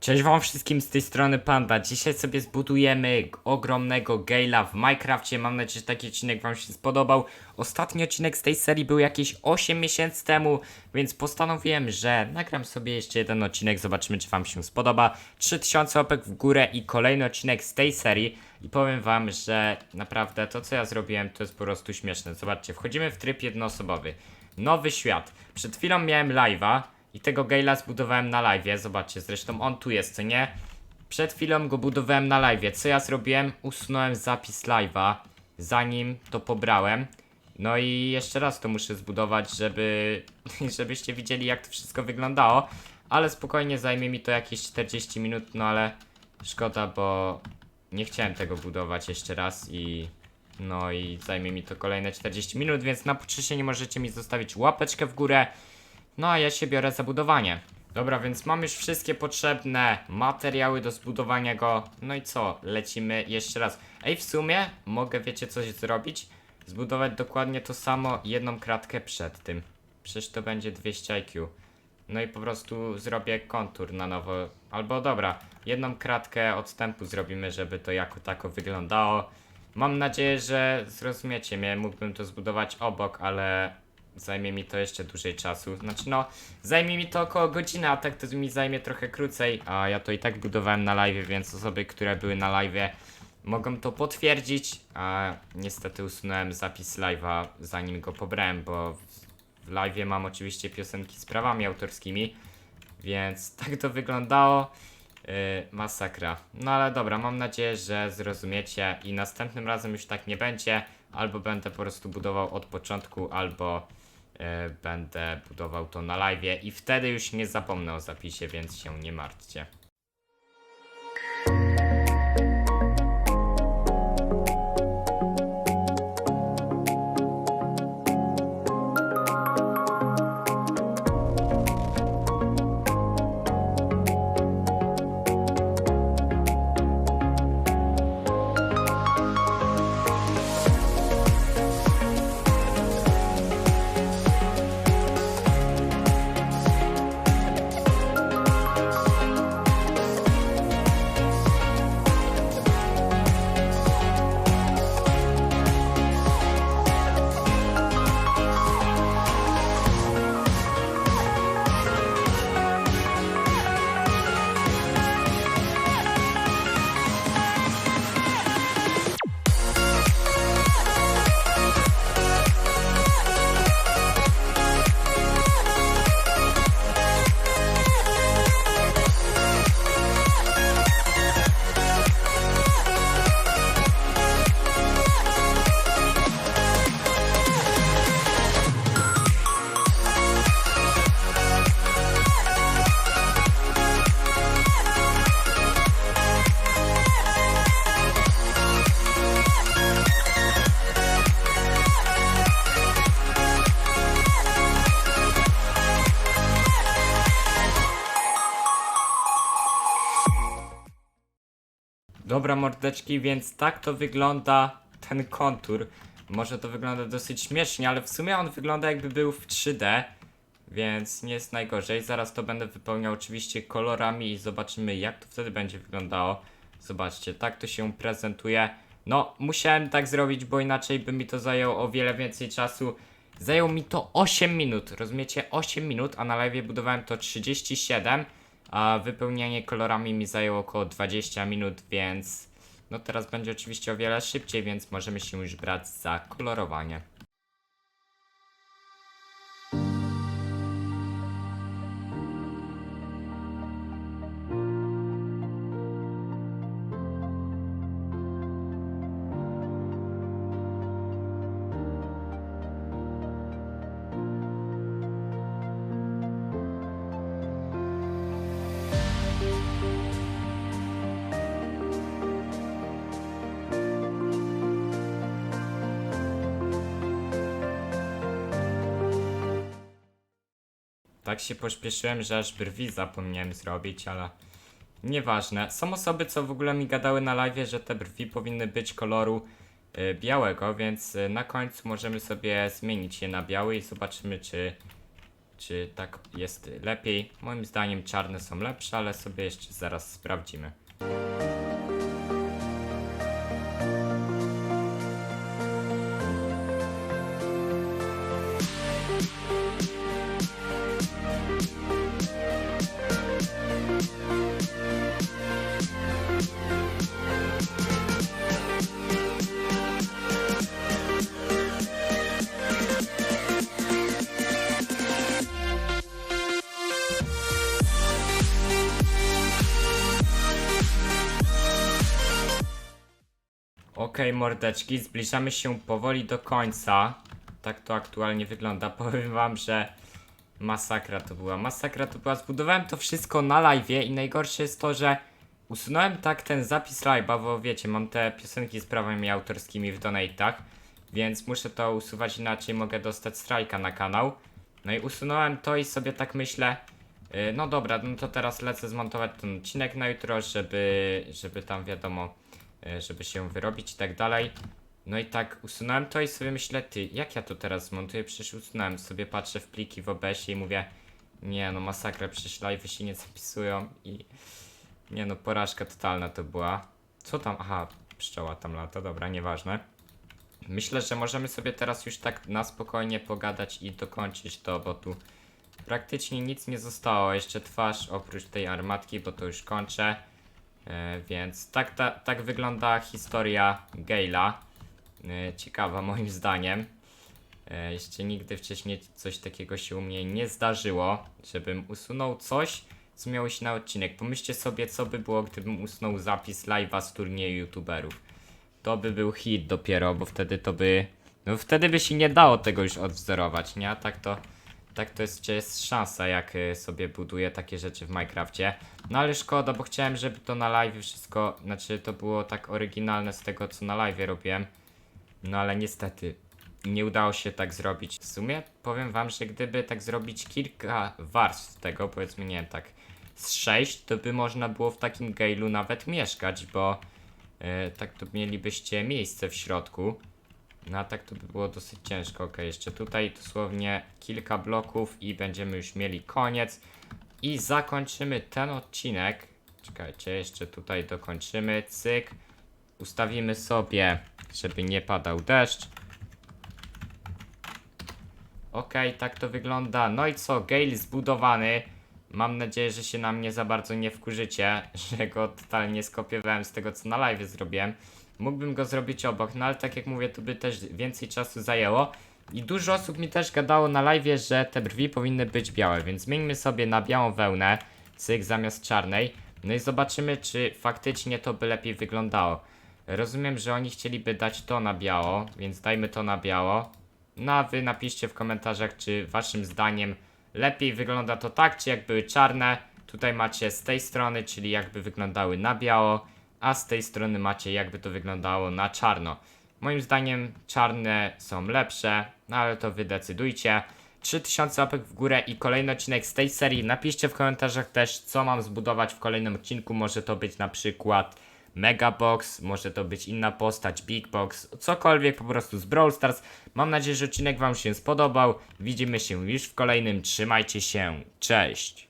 Cześć wam wszystkim z tej strony Panda. Dzisiaj sobie zbudujemy ogromnego Gale'a w Minecrafcie. Mam nadzieję, że taki odcinek wam się spodobał. Ostatni odcinek z tej serii był jakieś 8 miesięcy temu, więc postanowiłem, że nagram sobie jeszcze jeden odcinek. Zobaczymy, czy wam się spodoba. 3000 łapek w górę i kolejny odcinek z tej serii. I powiem wam, że naprawdę to, co ja zrobiłem, to jest po prostu śmieszne. Zobaczcie, wchodzimy w tryb jednoosobowy. Nowy świat. Przed chwilą miałem live'a. I tego Gale'a zbudowałem na live'ie, zobaczcie, zresztą on tu jest, co nie? Przed chwilą go budowałem na live'ie, co ja zrobiłem? Usunąłem zapis live'a, zanim to pobrałem. No i jeszcze raz to muszę zbudować, żeby, żebyście widzieli jak to wszystko wyglądało. Ale spokojnie zajmie mi to jakieś 40 minut, no ale szkoda, bo nie chciałem tego budować jeszcze raz i no i zajmie mi to kolejne 40 minut, więc na nie możecie mi zostawić łapeczkę w górę. No a ja się biorę za budowanie. Dobra, więc mam już wszystkie potrzebne materiały do zbudowania go. No i co? Lecimy jeszcze raz. Ej, w sumie mogę, wiecie, coś zrobić? Zbudować dokładnie to samo, jedną kratkę przed tym. Przecież to będzie 200 IQ. No i po prostu zrobię kontur na nowo. Albo dobra, jedną kratkę odstępu zrobimy, żeby to jako tako wyglądało. Mam nadzieję, że zrozumiecie mnie. Mógłbym to zbudować obok, ale zajmie mi to jeszcze dłużej czasu. Znaczy no, zajmie mi to około godziny, a tak to mi zajmie trochę krócej. A ja to i tak budowałem na live, więc osoby, które były na live mogą to potwierdzić. A niestety usunąłem zapis live'a zanim go pobrałem, bo w- w live mam oczywiście piosenki z prawami autorskimi. Więc tak to wyglądało. Yy, masakra. No ale dobra, mam nadzieję, że zrozumiecie i następnym razem już tak nie będzie. Albo będę po prostu budował od początku, albo będę budował to na live i wtedy już nie zapomnę o zapisie, więc się nie martwcie. Dobra mordeczki, więc tak to wygląda ten kontur. Może to wygląda dosyć śmiesznie, ale w sumie on wygląda jakby był w 3D, więc nie jest najgorzej. Zaraz to będę wypełniał oczywiście kolorami i zobaczymy jak to wtedy będzie wyglądało. Zobaczcie, tak to się prezentuje. No, musiałem tak zrobić, bo inaczej by mi to zajęło o wiele więcej czasu. Zajęło mi to 8 minut, rozumiecie? 8 minut, a na live budowałem to 37, a wypełnianie kolorami mi zajęło około 20 minut, więc no teraz będzie oczywiście o wiele szybciej, więc możemy się już brać za kolorowanie. Tak się pośpieszyłem, że aż brwi zapomniałem zrobić, ale nieważne. Są osoby, co w ogóle mi gadały na live, że te brwi powinny być koloru y, białego, więc y, na końcu możemy sobie zmienić je na biały i zobaczymy, czy czy tak jest lepiej. Moim zdaniem czarne są lepsze, ale sobie jeszcze zaraz sprawdzimy. Okej, mordeczki, zbliżamy się powoli do końca. Tak to aktualnie wygląda. Powiem wam, że masakra to była. Masakra to była. Zbudowałem to wszystko na live i najgorsze jest to, że usunąłem tak ten zapis live'a, bo wiecie, mam te piosenki z prawami autorskimi w donate'ach, więc muszę to usuwać, inaczej mogę dostać strajka na kanał. No i usunąłem to i sobie tak myślę, yy, no dobra, no to teraz lecę zmontować ten odcinek na jutro, żeby, żeby tam wiadomo, żeby się wyrobić i tak dalej. No i tak usunąłem to i sobie myślę, ty, jak ja to teraz zmontuję? Przecież usunąłem sobie, patrzę w pliki w OBS-ie i mówię, nie no masakra, przecież live'y się nie zapisują i nie no, porażka totalna to była. Co tam? Aha, pszczoła tam lata, dobra, nieważne. Myślę, że możemy sobie teraz już tak na spokojnie pogadać i dokończyć to, bo tu praktycznie nic nie zostało. Jeszcze twarz oprócz tej armatki, bo to już kończę. E, więc tak, ta, tak wygląda historia Gale'a. E, ciekawa moim zdaniem. E, jeszcze nigdy wcześniej coś takiego się u mnie nie zdarzyło, żebym usunął coś, co miało się na odcinek. Pomyślcie sobie, co by było, gdybym usunął zapis live'a z turnieju youtuberów. To by był hit dopiero, bo wtedy to by... No wtedy by się nie dało tego już odwzorować, nie? A tak to... Tak to jest, jest szansa, jak y, sobie buduję takie rzeczy w Minecrafcie. No ale szkoda, bo chciałem, żeby to na live wszystko, znaczy to było tak oryginalne z tego, co na live robiłem. No ale niestety nie udało się tak zrobić. W sumie powiem wam, że gdyby tak zrobić kilka warstw tego, powiedzmy nie tak z sześć, to by można było w takim gailu nawet mieszkać, bo y, tak to mielibyście miejsce w środku. No a tak to by było dosyć ciężko. Ok, jeszcze tutaj dosłownie kilka bloków i będziemy już mieli koniec. I zakończymy ten odcinek. Czekajcie, jeszcze tutaj dokończymy. Cyk. Ustawimy sobie, żeby nie padał deszcz. Ok, tak to wygląda. No i co, Gale zbudowany. Mam nadzieję, że się na mnie za bardzo nie wkurzycie, że go totalnie skopiowałem z tego, co na live zrobiłem. Mógłbym go zrobić obok, no ale tak jak mówię, to by też więcej czasu zajęło. I dużo osób mi też gadało na live, że te brwi powinny być białe, więc zmieńmy sobie na białą wełnę, cyk zamiast czarnej. No i zobaczymy, czy faktycznie to by lepiej wyglądało. Rozumiem, że oni chcieliby dać to na biało, więc dajmy to na biało. No a wy napiszcie w komentarzach, czy waszym zdaniem lepiej wygląda to tak, czy jak były czarne. Tutaj macie z tej strony, czyli jakby wyglądały na biało, a z tej strony macie jakby to wyglądało na czarno. Moim zdaniem czarne są lepsze, no ale to wy decydujcie. 3000 łapek w górę i kolejny odcinek z tej serii. Napiszcie w komentarzach też, co mam zbudować w kolejnym odcinku. Może to być na przykład Megabox, może to być inna postać, Big Box, cokolwiek po prostu z Brawl Stars. Mam nadzieję, że odcinek Wam się spodobał. Widzimy się już w kolejnym. Trzymajcie się. Cześć.